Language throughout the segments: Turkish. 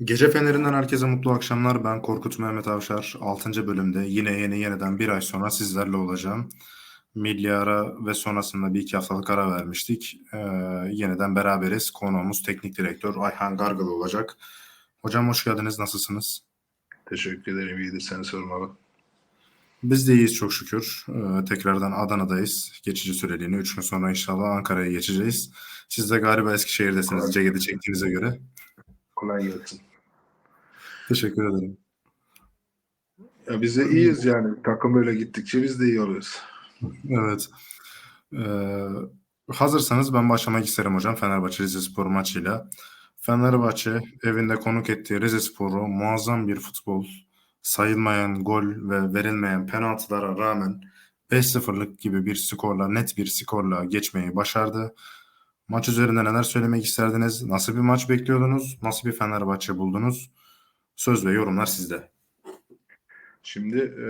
Gece Feneri'nden herkese mutlu akşamlar. Ben Korkut Mehmet Avşar. 6. bölümde yine yeni yeniden bir ay sonra sizlerle olacağım. Milli ara ve sonrasında bir iki haftalık ara vermiştik. Ee, yeniden beraberiz. Konuğumuz teknik direktör Ayhan Gargalı olacak. Hocam hoş geldiniz. Nasılsınız? Teşekkür ederim. İyidir. Seni sormalı. Biz de iyiyiz çok şükür. Ee, tekrardan Adana'dayız. Geçici süreliğine. Üç gün sonra inşallah Ankara'ya geçeceğiz. Siz de galiba Eskişehir'desiniz. Ceged'i çektiğinize göre. Kolay gelsin. Teşekkür ederim. Ya biz de iyiyiz yani. Takım böyle gittikçe biz de iyi oluyoruz. Evet. Ee, hazırsanız ben başlamak isterim hocam Fenerbahçe Rizespor maçıyla. Fenerbahçe evinde konuk ettiği Rizespor'u muazzam bir futbol, sayılmayan gol ve verilmeyen penaltılara rağmen 5-0'lık gibi bir skorla, net bir skorla geçmeyi başardı. Maç üzerinde neler söylemek isterdiniz? Nasıl bir maç bekliyordunuz? Nasıl bir Fenerbahçe buldunuz? Söz ve yorumlar sizde. Şimdi e,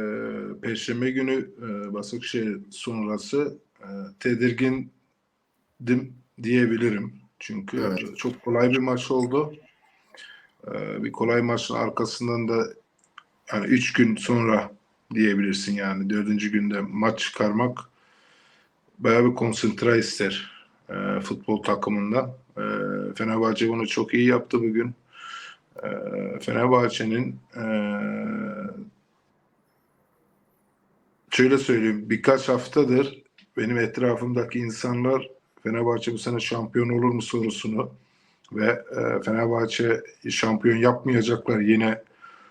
Perşembe günü e, Başakşehir sonrası e, tedirgindim diyebilirim. Çünkü Evet. çok kolay bir maç oldu. E, bir kolay maçın arkasından da yani üç gün sonra diyebilirsin yani dördüncü günde maç çıkarmak bayağı bir konsantre ister e, futbol takımında. E, Fenerbahçe bunu çok iyi yaptı bugün. E, Fenerbahçe'nin e, şöyle söyleyeyim birkaç haftadır benim etrafımdaki insanlar Fenerbahçe bu sene şampiyon olur mu sorusunu ve e, Fenerbahçe şampiyon yapmayacaklar yine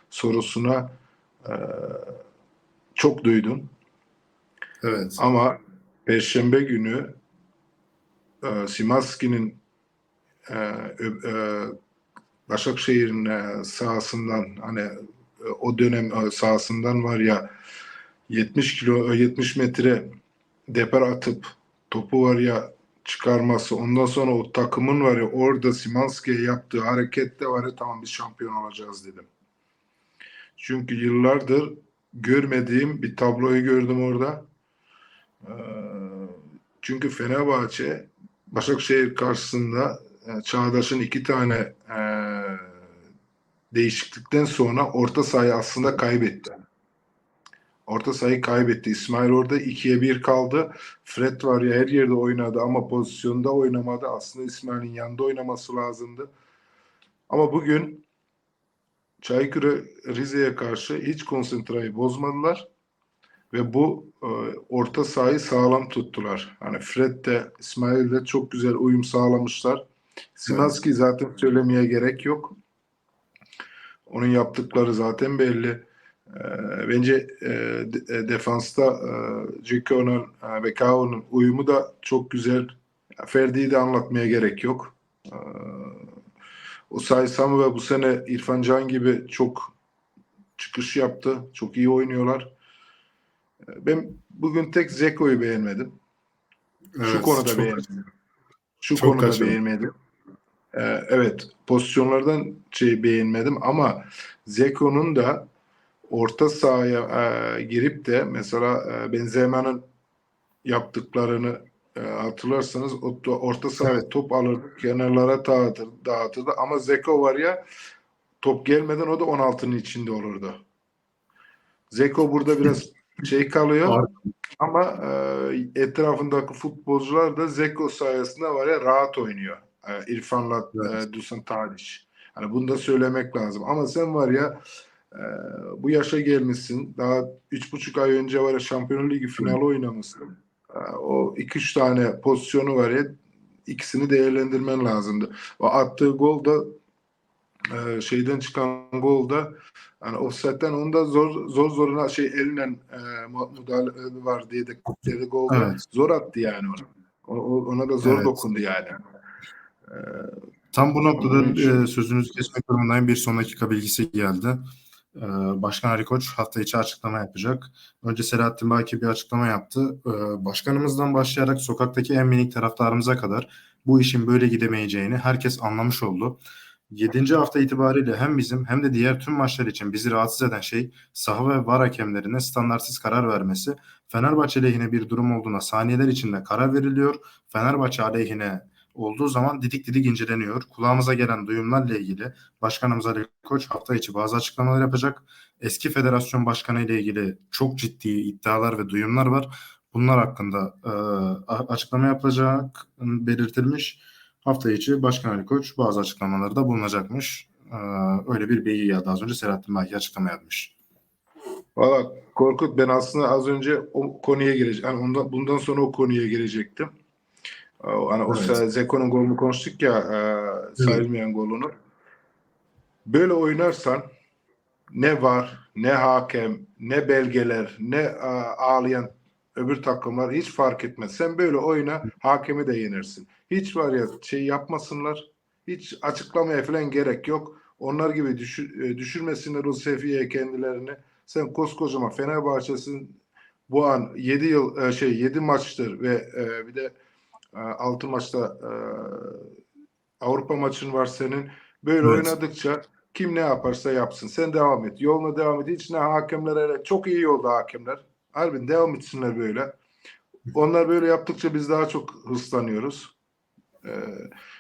sorusuna e, çok duydum. Evet. Ama Perşembe günü e, Simaski'nin e, e, Başakşehir'in e, sahasından hani e, o dönem e, sahasından var ya 70 kilo e, 70 metre depar atıp topu var ya çıkarması ondan sonra o takımın var ya orada Simanski'ye yaptığı harekette var ya tamam biz şampiyon olacağız dedim. Çünkü yıllardır görmediğim bir tabloyu gördüm orada. Ee, Çünkü Fenerbahçe Başakşehir karşısında e, Çağdaş'ın iki tane e, değişiklikten sonra orta sahayı aslında kaybetti. Orta sahayı kaybetti. İsmail orada ikiye bir kaldı. Fred var ya her yerde oynadı ama pozisyonda oynamadı. Aslında İsmail'in yanında oynaması lazımdı. Ama bugün Çaykırı Rize'ye karşı hiç konsantreyi bozmadılar ve bu e, orta sahayı sağlam tuttular. Hani Fred de İsmail de çok güzel uyum sağlamışlar. Simanski zaten söylemeye gerek yok. Onun yaptıkları zaten belli. E, bence e, e, defansta e, Ceko'nun, e, Bekao'nun uyumu da çok güzel. Ferdi'yi de anlatmaya gerek yok. E, o Saysam ve bu sene İrfan Can gibi çok çıkış yaptı. Çok iyi oynuyorlar. Ben bugün tek Zeko'yu beğenmedim. Şu Evet, konuda çok- beğenmedim. Şu çok konuda kaçırdım. beğenmedim. Ee, evet, pozisyonlardan şey beğenmedim ama Zeko'nun da orta sahaya e, girip de mesela e, Benzema'nın yaptıklarını e, hatırlarsanız o, orta sahaya top alır, kenarlara dağıtır, dağıtırdı ama Zeko var ya top gelmeden o da 16'nın içinde olurdu. Zeko burada biraz şey kalıyor. Ar- Ama e, etrafındaki futbolcular da Zeko sayesinde var ya rahat oynuyor. E, İrfan'la Evet. e, Dusan Tadic. Hani bunu da söylemek lazım. Ama sen var ya e, bu yaşa gelmişsin. Daha üç buçuk ay önce var ya Şampiyonlar Ligi finali oynamışsın. E, o iki üç tane pozisyonu var ya ikisini değerlendirmen lazımdı. O attığı gol da e, şeyden çıkan gol da hani offside'den onda zor zor zoruna şey elinden e, müdahale var diye de dedi golda Evet. zor attı yani ona. O- ona da zor Evet. dokundu yani. Tam bu noktada e, sözünüzü kesmek durumundayım. Bir son dakika bilgisi geldi. E, Başkan Ali Koç hafta içi açıklama yapacak. Önce Selahattin Baki bir açıklama yaptı. E, Başkanımızdan başlayarak sokaktaki en minik taraftarımıza kadar bu işin böyle gidemeyeceğini herkes anlamış oldu. 7. hafta itibariyle hem bizim hem de diğer tüm maçlar için bizi rahatsız eden şey saha ve var hakemlerine standartsız karar vermesi. Fenerbahçe lehine bir durum olduğuna saniyeler içinde karar veriliyor. Fenerbahçe aleyhine olduğu zaman didik didik inceleniyor. Kulağımıza gelen duyumlarla ilgili Başkanımız Ali Koç hafta içi bazı açıklamalar yapacak. Eski federasyon başkanı ile ilgili çok ciddi iddialar ve duyumlar var. Bunlar hakkında e, açıklama yapılacak belirtilmiş. Hafta içi Başkan Ali Koç bazı açıklamalarda bulunacakmış. E, öyle bir bilgi geldi az önce Selahattin Baki açıklama yapmış. Valla Korkut ben aslında az önce o konuya girecek. Yani ondan, bundan sonra o konuya girecektim. Ee, Hani o Evet. sa- Zeko'nun golünü konuştuk ya e, sayılmayan golünü. Böyle oynarsan ne var, ne hakem, ne belgeler, ne e, ağlayan öbür takımlar hiç fark etmez. Sen böyle oyna, hakemi de yenersin. Hiç var ya şey yapmasınlar. Hiç açıklamaya falan gerek yok. Onlar gibi düşür, e, düşürmesinler o seviyeye kendilerini. Sen koskocaman Fenerbahçe'sin bu an 7 yıl e, şey 7 maçtır ve e, bir de 6 maçta Avrupa maçın var senin. Böyle Evet. oynadıkça kim ne yaparsa yapsın. Sen devam et. Yoluna devam et. Hiç ne hakemlere çok iyi yolda hakemler. Harbin devam etsinler böyle. Onlar böyle yaptıkça biz daha çok hırslanıyoruz. Ee,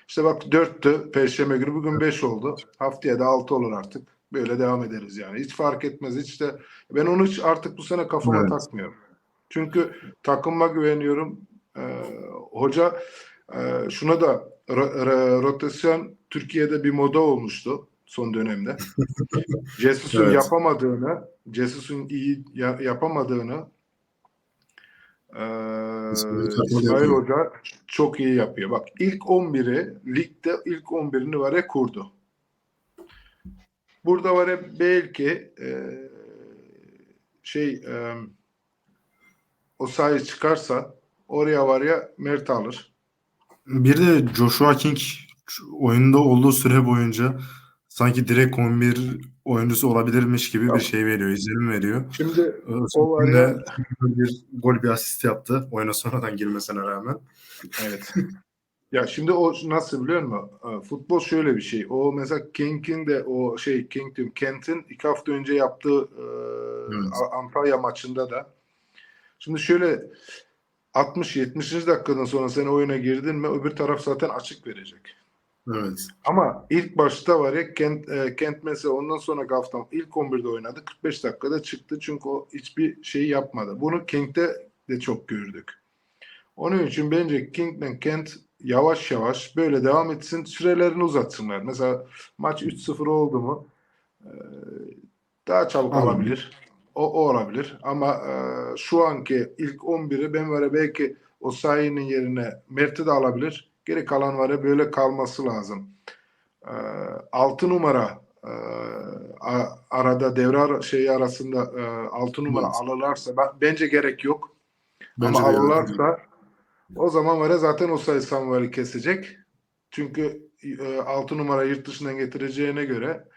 işte bak 4'tü Perşembe günü bugün 5 oldu. Haftaya da 6 olur artık. Böyle devam ederiz yani. Hiç fark etmez. Hiç de ben onu hiç artık bu sene kafama Evet. takmıyorum. Çünkü takıma güveniyorum. Ee, hoca e, şuna da ro- ro- rotasyon Türkiye'de bir moda olmuştu son dönemde. Jesus'un Evet. yapamadığını, Jesus'un iyi ya- yapamadığını e, İsmail. Hoca çok iyi yapıyor. Bak ilk 11'i ligde ilk 11'ini var ya kurdu. Burada var ya belki e, şey e, o sahaya çıkarsa oraya var ya Mert alır. Bir de Joshua King oyunda olduğu süre boyunca sanki direkt 11 oyuncusu olabilirmiş gibi Tamam. bir şey veriyor, izlenim veriyor. Şimdi O var ya- bir gol bir asist yaptı. Oyuna sonradan girmesine rağmen. Evet. ya şimdi o nasıl biliyor musun? Ee, Futbol şöyle bir şey. O mesela King'in de o şey King diyorum Kent'in iki hafta önce yaptığı e, Evet. Antalya maçında da şimdi şöyle 60-70. dakikadan sonra sen oyuna girdin mi öbür taraf zaten açık verecek. Evet. Ama ilk başta var ya Kent, e, Kent mesela ondan sonra hafta ilk 11'de oynadı. 45 dakikada çıktı çünkü o hiçbir şey yapmadı. Bunu Kent'te de çok gördük. Onun için bence King'le Kent yavaş yavaş böyle devam etsin. Sürelerini uzatsınlar. Mesela maç 3-0 oldu mu e, daha çabuk Anladım. alabilir. O, o olabilir. Ama e, şu anki ilk 11'i ben var ya belki o sayının yerine Mert'i de alabilir. Geri kalan var ya böyle kalması lazım. E, 6 numara e, arada devre şeyi arasında e, 6 numara Evet. alırlarsa ben, bence gerek yok. Bence Ama yani. alırlarsa o zaman var zaten o sayı Samuel'i kesecek. Çünkü e, 6 numara yurt dışından getireceğine göre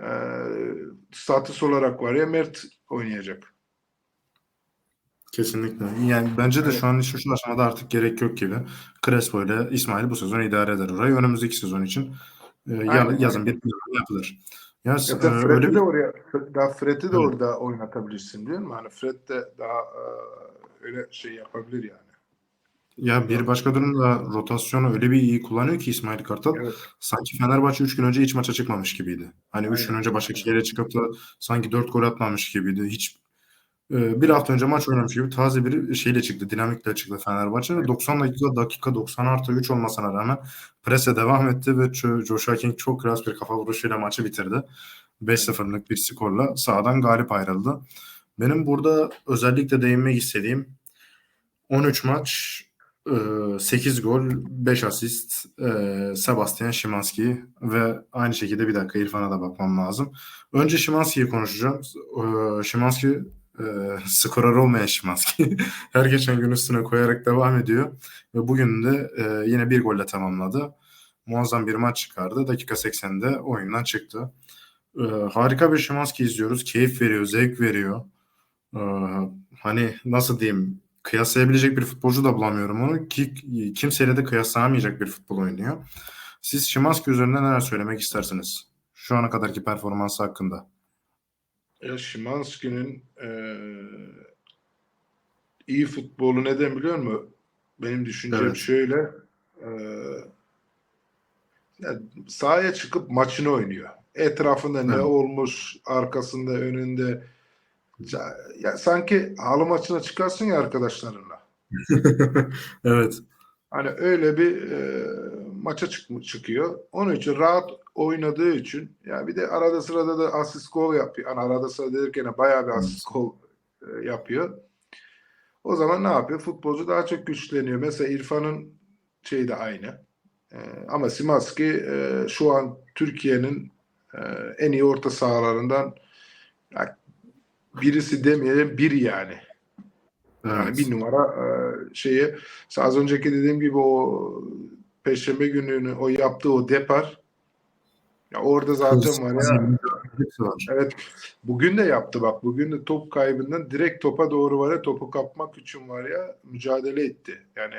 e, statüs olarak var ya Mert oynayacak. Kesinlikle. Yani bence de Evet. şu an şu, şu aşamada artık gerek yok gibi. Crespo ile İsmail bu sezon idare eder orayı. Önümüzdeki sezon için e, ya- Aynen, yazın bir plan yapılır. Ya, Ya e, da öyle Fred'i bir de oraya daha Fred'i de Evet. orada oynatabilirsin değil mi? Hani Fred de daha e, öyle şey yapabilir yani. ya bir başka durumda rotasyonu öyle bir iyi kullanıyor ki İsmail Kartal. Evet. Sanki Fenerbahçe 3 gün önce hiç maça çıkmamış gibiydi. Hani 3 gün Aynen. önce Başakşehir'e çıkıp da sanki 4 gol atmamış gibiydi. Hiç bir hafta önce maç oynamış gibi taze bir şeyle çıktı. Dinamikle çıktı Fenerbahçe. ve 90 dakika dakika 90 artı 3 olmasına rağmen prese devam etti ve Joshua King çok klas bir kafa vuruşuyla maçı bitirdi. 5-0'lık bir skorla sahadan galip ayrıldı. Benim burada özellikle değinmek istediğim 13 maç, e, 8 gol, 5 asist e, Sebastian Szymanski ve aynı şekilde bir dakika İrfan'a da bakmam lazım. Önce Szymanski'yi konuşacağım. E, Szymanski e, skorer olmayan Szymanski. Her geçen gün üstüne koyarak devam ediyor. Ve bugün de e, yine bir golle tamamladı. Muazzam bir maç çıkardı. Dakika 80'de oyundan çıktı. E, harika bir Szymanski izliyoruz. Keyif veriyor, zevk veriyor. E, hani nasıl diyeyim kıyaslayabilecek bir futbolcu da bulamıyorum onu ki kimseyle de kıyaslanamayacak bir futbol oynuyor. Siz Szymanski üzerinde neler söylemek istersiniz? Şu ana kadarki performansı hakkında. Ya Szymanski'nin e, iyi futbolu neden biliyor musun? Benim düşüncem Evet. şöyle. e, yani sahaya çıkıp maçını oynuyor. Etrafında ne Evet. olmuş, arkasında, önünde. Ya, ya sanki halı maçına çıkarsın ya arkadaşlarınla. evet. Hani öyle bir e, maça çık çıkıyor. Onun için rahat oynadığı için ya bir de arada sırada da asist gol yapıyor. Hani arada sırada derken bayağı bir asist gol e, yapıyor. O zaman ne yapıyor? Futbolcu daha çok güçleniyor. Mesela İrfan'ın şeyi de aynı. E, ama Simaski e, şu an Türkiye'nin e, en iyi orta sahalarından ya, birisi demeyelim bir yani. Yani Evet. bir numara e, şeyi az önceki dediğim gibi o Perşembe gününü o yaptığı o depar ya orada zaten var ya evet bugün de yaptı bak bugün de top kaybından direkt topa doğru var ya topu kapmak için var ya mücadele etti. Yani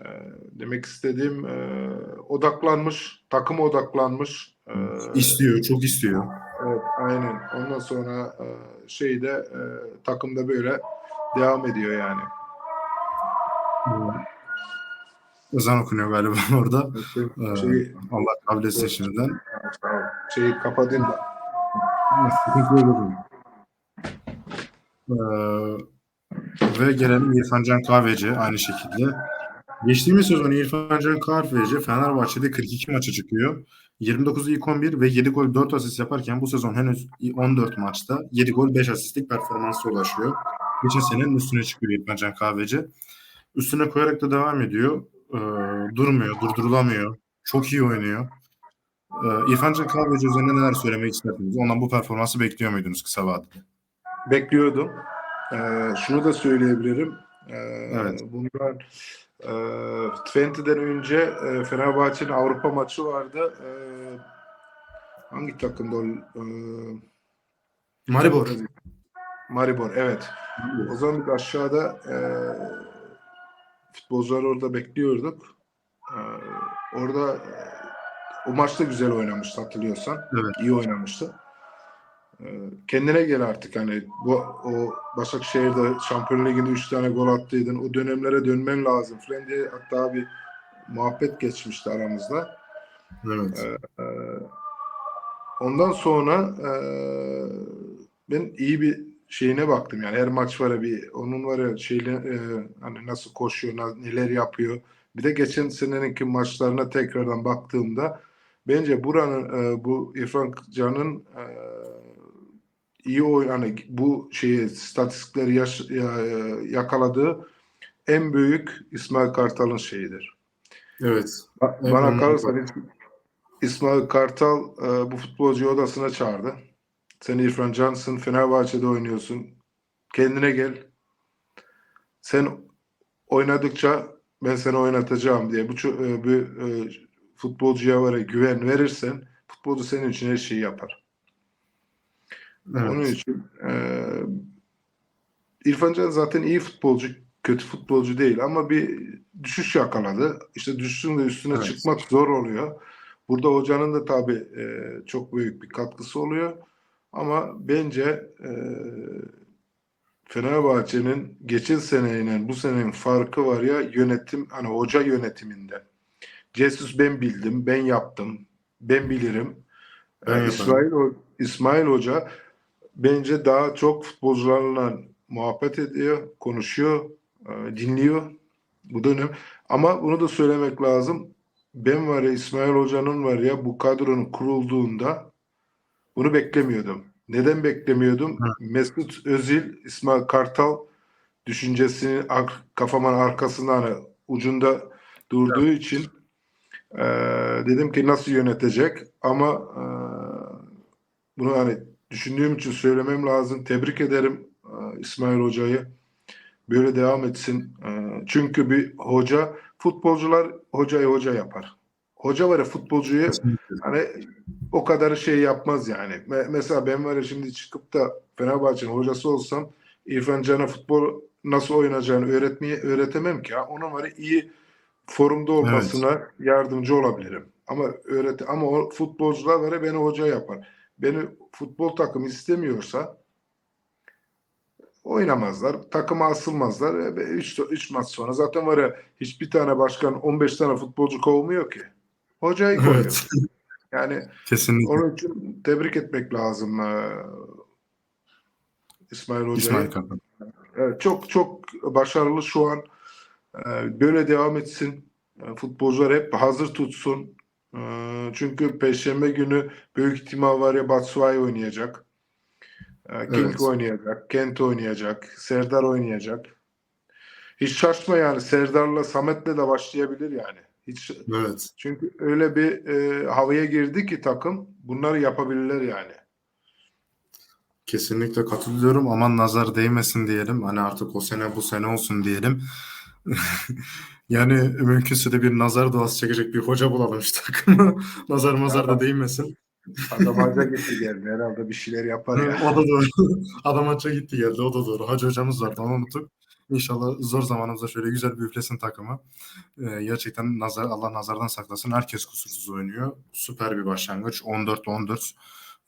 e, demek istediğim e, odaklanmış takım odaklanmış e, İstiyor, çok istiyor. Evet, aynen. Ondan sonra e, şeyde e, takımda böyle devam ediyor yani. Ezan okunuyor galiba orada. Şey, Ee, şeyi, Allah kabul etsin şimdiden. şeyi kapatayım da. Ee, ve gelelim İrfan Can Kahveci aynı şekilde. Geçtiğimiz sezon İrfan Can Kahveci Fenerbahçe'de 42 maça çıkıyor. 29 ilk 11 ve 7 gol 4 asist yaparken bu sezon henüz 14 maçta 7 gol 5 asistlik performansa ulaşıyor. Geçen senenin üstüne çıkıyor İrfan Can Kahveci. Üstüne koyarak da devam ediyor. Ee, durmuyor, durdurulamıyor. Çok iyi oynuyor. Ee, İrfan Can Kahveci üzerinde neler söylemek istersiniz? Ondan bu performansı bekliyor muydunuz kısa vadede? Bekliyordum. Ee, şunu da söyleyebilirim. Ee, Evet. Bundan e, Twente'den önce e, Fenerbahçe'nin Avrupa maçı vardı. E, hangi takımda? E, Maribor. Maribor, evet. O zaman aşağıda e, futbolcuları orada bekliyorduk. E, orada e, o maçta güzel oynamıştı hatırlıyorsan. Evet. İyi oynamıştı. E, kendine gel artık hani bu o Başakşehir'de Şampiyonlar Ligi'nde 3 tane gol attıydın. O dönemlere dönmen lazım falan diye hatta bir muhabbet geçmişti aramızda. Evet. Ee, ondan sonra e, ben iyi bir şeyine baktım yani her maç var ya bir onun var ya şeyle e, hani nasıl koşuyor neler yapıyor bir de geçen seneninki maçlarına tekrardan baktığımda bence buranın e, bu İrfan Can'ın e, iyi oy hani bu şeyi statistikleri yaş- ya- yakaladığı en büyük İsmail Kartal'ın şeyidir. Evet. Ba- Bana kalırsa İs- İsmail Kartal e, bu futbolcuyu odasına çağırdı. Sen İrfan Cansın, Fenerbahçe'de oynuyorsun. Kendine gel. Sen oynadıkça ben seni oynatacağım diye bu, e, bu e, futbolcuya var güven verirsen futbolcu senin için her şeyi yapar. Evet. Onun için e, İrfan Can zaten iyi futbolcu, kötü futbolcu değil ama bir düşüş yakaladı. İşte düşüşün de üstüne Evet. çıkmak zor oluyor. Burada hocanın da tabii e, çok büyük bir katkısı oluyor. Ama bence e, Fenerbahçe'nin geçen seneyle bu senenin farkı var ya yönetim hani hoca yönetiminde. Jesus ben bildim, ben yaptım, ben bilirim. Ben yaparım. İsmail, İsmail Hoca bence daha çok futbolcularla muhabbet ediyor, konuşuyor, e, dinliyor bu dönem. Ama bunu da söylemek lazım. Ben var ya İsmail Hoca'nın var ya bu kadronun kurulduğunda bunu beklemiyordum. Neden beklemiyordum? Hı. Mesut Özil, İsmail Kartal düşüncesini kafamın arkasında hani ucunda durduğu için e, dedim ki nasıl yönetecek ama e, bunu hani düşündüğüm için söylemem lazım. Tebrik ederim e, İsmail Hoca'yı. Böyle devam etsin. E, çünkü bir hoca, futbolcular hocayı hoca yapar. Hoca var ya futbolcuyu hani o kadar şey yapmaz yani. Me- mesela ben var ya şimdi çıkıp da Fenerbahçe'nin hocası olsam İrfan Can'a futbol nasıl oynayacağını öğretmeye öğretemem ki. Onun var ya iyi forumda olmasına yardımcı olabilirim. Ama öğret ama o futbolcular var ya beni hoca yapar. Beni futbol takımı istemiyorsa oynamazlar. Takıma asılmazlar. 3 3 maç sonra zaten var ya hiçbir tane başkan 15 tane futbolcu kovmuyor ki. Hocayı kovuyor. Evet. Yani Kesinlikle. onun için tebrik etmek lazım e, İsmail Hoca'yı. İsmail Kartal. Evet, çok çok başarılı şu an. Ee, Böyle devam etsin. Ee, Futbolcular hep hazır tutsun. Çünkü Perşembe günü büyük ihtimal var ya Batshuayi oynayacak. King Evet. oynayacak. Kent oynayacak. Serdar oynayacak. Hiç şaşma yani. Serdar'la Samet'le de başlayabilir yani. Hiç Evet. çünkü öyle bir e, havaya girdi ki takım bunları yapabilirler yani. Kesinlikle katılıyorum. Aman nazar değmesin diyelim. Hani artık o sene bu sene olsun diyelim. Yani mümkünse de bir nazar duası çekecek bir hoca bulalım işte takıma. Nazar mazar da değmesin. Adam hacca gitti geldi. Herhalde bir şeyler yapar ya. o da doğru. Adam maça gitti geldi. O da doğru. Hacı hocamız vardı. Onu unuttuk. İnşallah zor zamanımızda şöyle güzel bir üflesin takımı. Ee, gerçekten nazar, Allah nazardan saklasın. Herkes kusursuz oynuyor. Süper bir başlangıç. 14-14.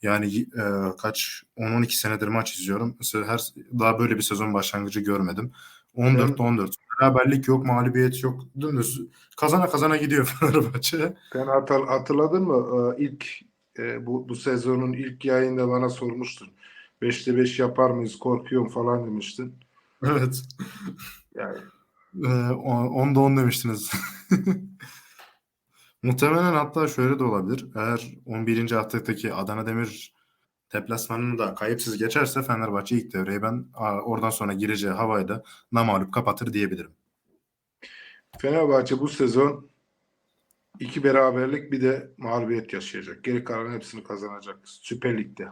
Yani e, kaç 10-12 senedir maç izliyorum. Mesela her daha böyle bir sezon başlangıcı görmedim. 14-14. Beraberlik yok, mağlubiyet yok. Dümdüz kazana kazana gidiyor Fenerbahçe. Sen hatır- hatırladın mı? Ee, ilk e, bu, bu sezonun ilk yayında bana sormuştun. 5'te 5 yapar mıyız? Korkuyorum falan demiştin. Evet. Yani Ee, 10'da 10 demiştiniz. Muhtemelen hatta şöyle de olabilir. Eğer 11. haftadaki Adana Demir deplasmanını da kayıpsız geçerse Fenerbahçe ilk devreyi ben oradan sonra gireceği havayla namağlup kapatır diyebilirim. Fenerbahçe bu sezon iki beraberlik bir de mağlubiyet yaşayacak. Geri kalan hepsini kazanacak. Süper Lig'de.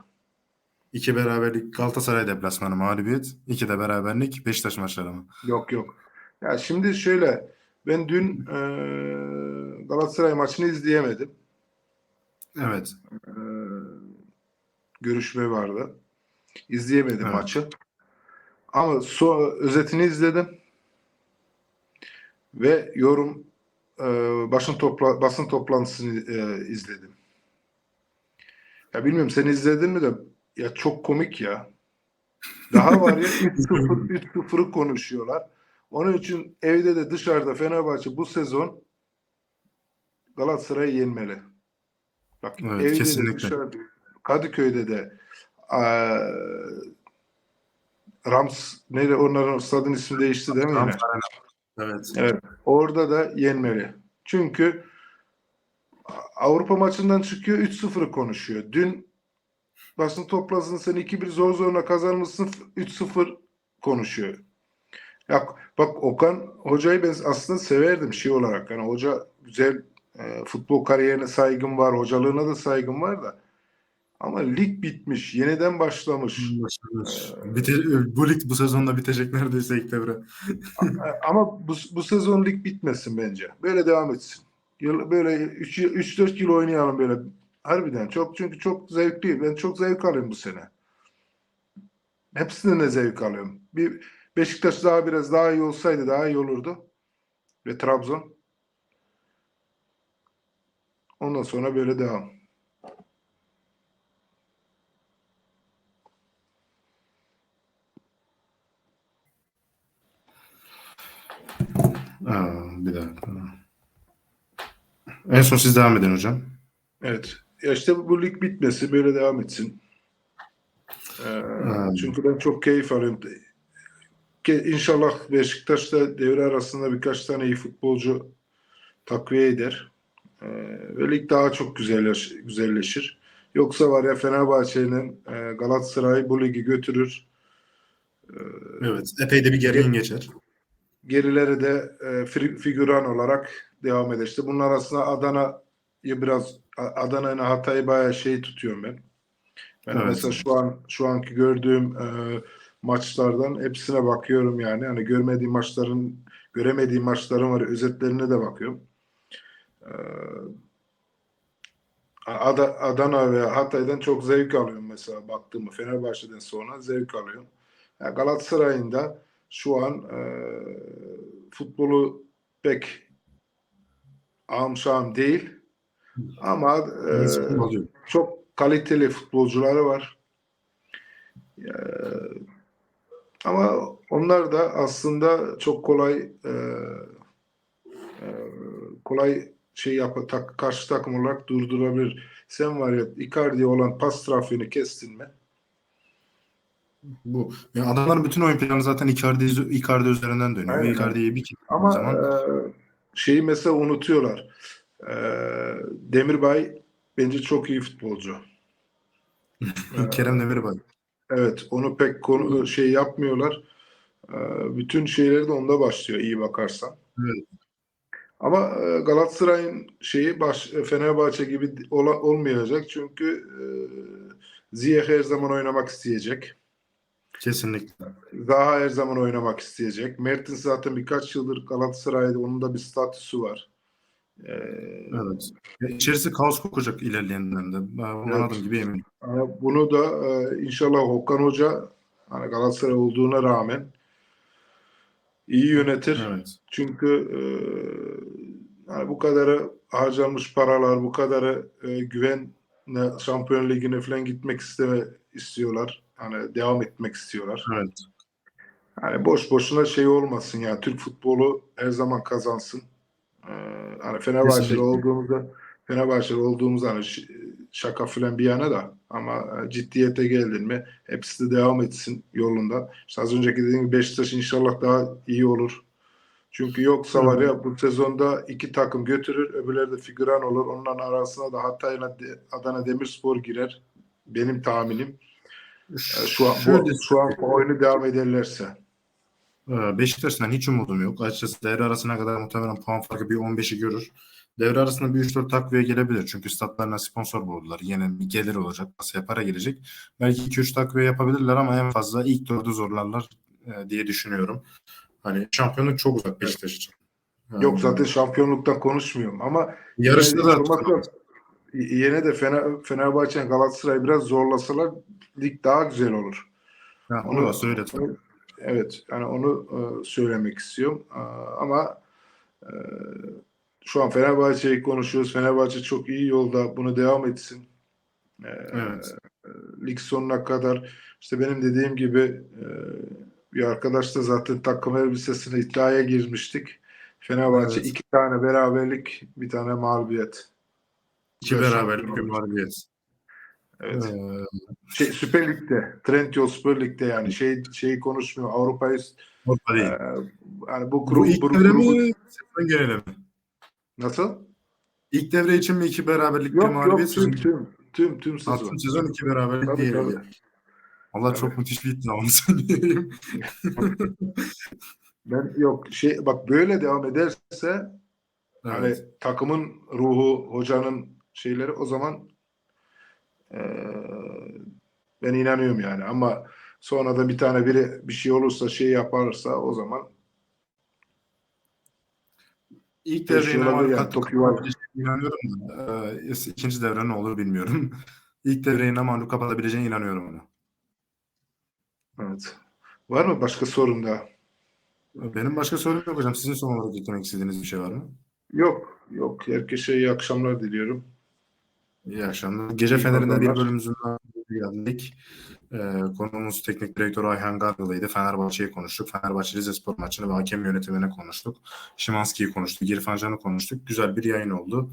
İki beraberlik Galatasaray deplasmanı mağlubiyet. iki de beraberlik Beşiktaş maçları mı? Yok yok. Ya şimdi şöyle ben dün e, Galatasaray maçını izleyemedim. Evet. E, görüşme vardı. İzleyemedim Evet. maçı. Ama so özetini izledim. Ve yorum e, basın topla basın toplantısını e, izledim. Ya bilmiyorum sen izledin mi de ya çok komik ya. Daha var ya 3-0 3-0'ı konuşuyorlar. Onun için evde de dışarıda Fenerbahçe bu sezon Galatasaray'ı yenmeli. Bak Evet, evde de kesinlikle. dışarıda Kadıköy'de de eee, Rams neydi onların stadın ismi değişti değil mi? Rams. Evet. Evet. Orada da yenmeli. Çünkü Avrupa maçından çıkıyor 3-0'ı konuşuyor. Dün basın toplantısında sen 2-1 zor zoruna kazanmışsın 3-0 konuşuyor. Ya bak Okan hocayı ben aslında severdim şey olarak. Yani hoca güzel e, futbol kariyerine saygım var, hocalığına da saygım var da. Ama lig bitmiş, yeniden başlamış. Başarılar. Bite- bu lig bu sezonda bitecek neredeyse ilk devre. Ama bu, bu sezon lig bitmesin bence. Böyle devam etsin. Böyle 3-4 yıl oynayalım böyle. Harbiden çok çünkü çok zevkli. Ben çok zevk alıyorum bu sene. Hepsinden de zevk alıyorum. Bir Beşiktaş daha biraz daha iyi olsaydı daha iyi olurdu. Ve Trabzon. Ondan sonra böyle devam. Aa, bir dakika. En son siz devam edin hocam. Evet. Ya işte bu lig bitmesi böyle devam etsin. Ee, Hmm. Çünkü ben çok keyif alıyorum. İnşallah Beşiktaş'ta devre arasında birkaç tane iyi futbolcu takviye eder. Ee, ve lig daha çok güzelleş, güzelleşir. Yoksa var ya Fenerbahçe'nin e, Galatasaray bu ligi götürür. Evet. Epey de bir gergin geçer. Gerileri de e, fi- figüran olarak devam eder. İşte bunun arasında Adana'yı biraz A- Adana'nın Hatay'ı bayağı şey tutuyorum ben. Ben Evet. mesela şu an şu anki gördüğüm e, maçlardan hepsine bakıyorum yani. Hani görmediğim maçların göremediğim maçların var. Özetlerine de bakıyorum. E, Ada- Adana ve Hatay'dan çok zevk alıyorum mesela baktığımı. Fenerbahçe'den sonra zevk alıyorum. Yani Galatasaray'ın da şu an e, futbolu pek amşam değil ama e, çok kaliteli futbolcuları var. E, Ama onlar da aslında çok kolay e, e, kolay şey yap tak, karşı takım olarak durdurabilir. Sen var ya Icardi'ye olan pas trafiğini kestin mi? Bu yani adamların bütün oyun planı zaten Icardi, Icardi üzerinden dönüyor. Aynen. Icardi'yi bir Ama zaman e, şeyi mesela unutuyorlar. E, Demirbay bence çok iyi futbolcu. Kerem Demirbay. Evet, onu pek konu şey yapmıyorlar. E, bütün şeyleri de onda başlıyor iyi bakarsan. Evet. Ama e, Galatasaray'ın şeyi baş, Fenerbahçe gibi ola- olmayacak çünkü e, Ziyech her zaman oynamak isteyecek. Kesinlikle. Zaha her zaman oynamak isteyecek. Mertens zaten birkaç yıldır Galatasaray'da onun da bir statüsü var. E, Evet. Ya İçerisi kaos kokacak ilerleyen dönemde. Ben Evet. adım gibi eminim. Yani bunu da e, inşallah Okan Hoca hani Galatasaray olduğuna rağmen iyi yönetir. Evet. Çünkü e, yani bu kadarı harcanmış paralar, bu kadarı e, güvenle Şampiyon Ligi'ne falan gitmek isteme istiyorlar. Hani devam etmek istiyorlar. Evet. Yani boş boşuna şey olmasın yani Türk futbolu her zaman kazansın. Ee, hani Fenerbahçeli olduğumuzda Fenerbahçeli olduğumuz hani şaka filan bir yana da ama e, ciddiyete geldin mi hepsi de devam etsin yolunda. İşte az önceki dediğim gibi Beşiktaş inşallah daha iyi olur. Çünkü yoksa var ya bu sezonda iki takım götürür, öbürleri de figüran olur. Onların arasına da Hatay'la Adana Demirspor girer. Benim tahminim. Şu an, bu, şu an oyunu devam ederlerse. Ee, Beşiktaş'tan hiç umudum yok. Açıkçası devre arasına kadar muhtemelen puan farkı bir 15'i görür. Devre arasında bir 3-4 takviye gelebilir. Çünkü statlarına sponsor buldular. Yine bir gelir olacak. Masaya para gelecek. Belki 2-3 takviye yapabilirler ama en fazla ilk dördü zorlarlar e, diye düşünüyorum. Hani şampiyonluk çok uzak Beşiktaş için. Yani Yok zaten şampiyonluktan konuşmuyorum ama yarışta da yine de Fener, Fenerbahçe Galatasaray biraz zorlasalar lig daha güzel olur. Ha, onu da söyle tabii. Evet, yani onu e, söylemek istiyorum. E, ama e, şu an Fenerbahçe'yi konuşuyoruz. Fenerbahçe çok iyi yolda. Bunu devam etsin. E, Evet. lig sonuna kadar işte benim dediğim gibi e, bir arkadaş da zaten takım elbisesine iddiaya girmiştik. Fenerbahçe Evet. iki tane beraberlik, bir tane mağlubiyet. İki beraberlik bir mağlubiyet. Evet. Ee, Şey, Süper Lig'de, Trendyol Süper Lig'de yani şey şeyi konuşmuyor. Avrupa'yı Avrupa değil. e, yani bu Bu grup, ilk grup, devre grubu mi? Geneli mi? nasıl? İlk devre için mi iki beraberlik Yok yok mağlubiyet? tüm Sezon, tüm tüm tüm Ha, sezon. tüm sezon iki beraberlik Tabii, değil. tabii. Allah Tabii. çok müthiş bir iddia onu söyleyeyim. Ben yok şey bak böyle devam ederse hani Evet. takımın ruhu, hocanın şeyleri o zaman e, ben inanıyorum yani ama sonra da bir tane biri bir şey olursa şey yaparsa o zaman İlk var. kapatabileceğine inanıyorum da. Ee, ikinci devre ne olur bilmiyorum. İlk devreye ne mağlup kapatabileceğine inanıyorum ona. evet. Var mı başka sorun daha? Benim başka sorum yok hocam. Sizin son olarak eklemek istediğiniz bir şey var mı? Yok, yok. Herkese iyi akşamlar diliyorum. İyi akşamlar. Gece İyi Fener'inde bir bölümümüzün daha geldik. Ee, konuğumuz teknik direktör Ayhan Gargalı'ydı. Fenerbahçe'yi konuştuk. Fenerbahçe Rizespor maçını ve hakem yönetimini konuştuk. Şimanski'yi konuştuk. İrfan Can'ı konuştuk. Güzel bir yayın oldu.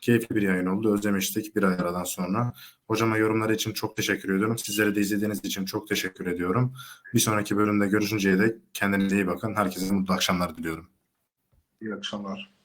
Keyifli bir yayın oldu. Özlemiştik bir ay aradan sonra. Hocama yorumları için çok teşekkür ediyorum. Sizlere de izlediğiniz için çok teşekkür ediyorum. Bir sonraki bölümde görüşünceye dek kendinize iyi bakın. Herkese mutlu akşamlar diliyorum. İyi akşamlar.